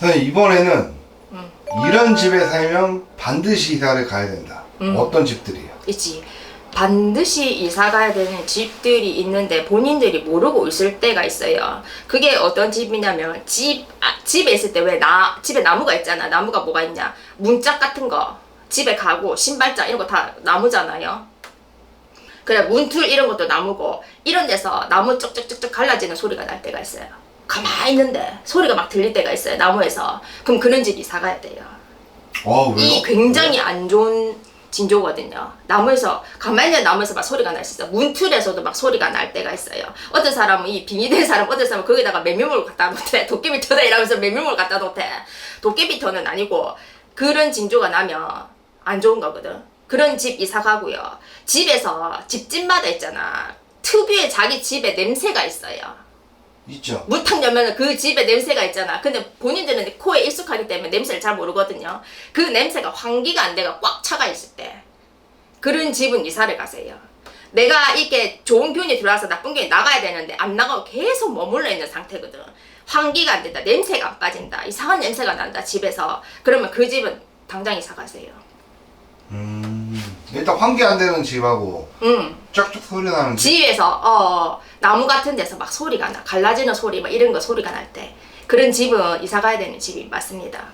선생님 이번에는 음. 이런 집에 살면 반드시 이사를 가야 된다. 음. 어떤 집들이에요? 있지. 반드시 이사 가야 되는 집들이 있는데 본인들이 모르고 있을 때가 있어요. 그게 어떤 집이냐면 집 아, 집에 있을 때 왜 나 집에 나무가 있잖아. 나무가 뭐가 있냐? 문짝 같은 거 집에 가고 신발장 이런 거 다 나무잖아요. 그래 문틀 이런 것도 나무고 이런 데서 나무 쪽쪽쪽쪽 갈라지는 소리가 날 때가 있어요. 가만히 있는데 소리가 막 들릴 때가 있어요. 나무에서. 그럼 그런 집 이 사 가야 돼요. 어 왜요? 이 굉장히 안 좋은 징조거든요. 나무에서 가만히 있는 나무에서 막 소리가 날 수 있어. 문틀에서도 막 소리가 날 때가 있어요. 어떤 사람은 이 빙의된 사람, 어떤 사람은 거기다가 메밀물 갖다 놓대. 도깨비 터다 이러면서 메밀물 갖다 놓대. 도깨비 터는 아니고 그런 징조가 나면 안 좋은 거거든. 그런 집 이사 가고요. 집에서 집집마다 있잖아. 특유의 자기 집에 냄새가 있어요. 있죠. 문탁 열면 그 집에 냄새가 있잖아. 근데 본인들은 코에 익숙하기 때문에 냄새를 잘 모르거든요. 그 냄새가 환기가 안 돼가 꽉 차가 있을 때 그런 집은 이사를 가세요. 내가 이게 좋은 균이 들어와서 나쁜 균이 나가야 되는데 안 나가고 계속 머물러 있는 상태거든. 환기가 안 된다. 냄새가 안 빠진다. 이상한 냄새가 난다. 집에서. 그러면 그 집은 당장 이사 가세요. 음 일단 환기 안 되는 집하고 음. 쫙쫙 소리 나는 집. 집에서 어 나무 같은 데서 막 소리가 나 갈라지는 소리 막 이런 거 소리가 날 때 그런 집은 이사 가야 되는 집이 맞습니다.